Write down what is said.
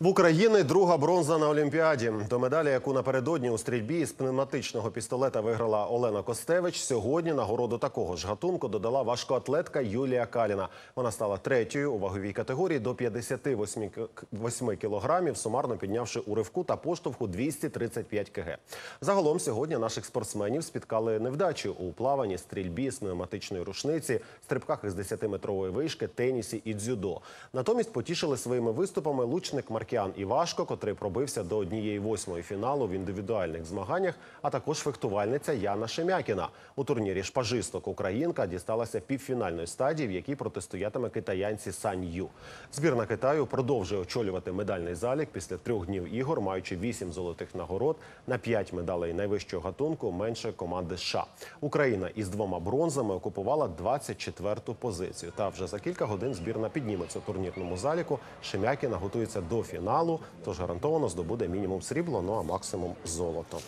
В Україні друга бронза на Олімпіаді. До медалі, яку напередодні у стрільбі з пневматичного пістолета виграла Олена Костевич. Сьогодні нагороду такого ж гатунку додала важкоатлетка Юлія Каліна. Вона стала третьою у ваговій категорії до 58 к- 8 кілограмів, сумарно піднявши у ривку та поштовху 235 кг. Загалом сьогодні наших спортсменів спіткали невдачі у плаванні, стрільбі з пневматичної рушниці, стрибках із 10-метрової вишки, тенісі і дзюдо. Натомість потішили своїми виступами лучник Маркіан Івашко, котрий пробився до однієї восьмої фіналу в індивідуальних змаганнях, а також фехтувальниця Яна Шемякіна. У турнірі шпажисток Українка дісталася півфінальної стадії, в якій протистоятиме китаянці Сань Ю. Збірна Китаю продовжує очолювати медальний залік після трьох днів ігор, маючи вісім золотих нагород на п'ять медалей найвищого гатунку менше команди США. Україна із двома бронзами окупувала 24-ту позицію. Та вже за кілька годин збірна підніметься у турнірному заліку. Шемякіна готується до фіналу, тож гарантовано здобуде мінімум срібло, ну а максимум золото.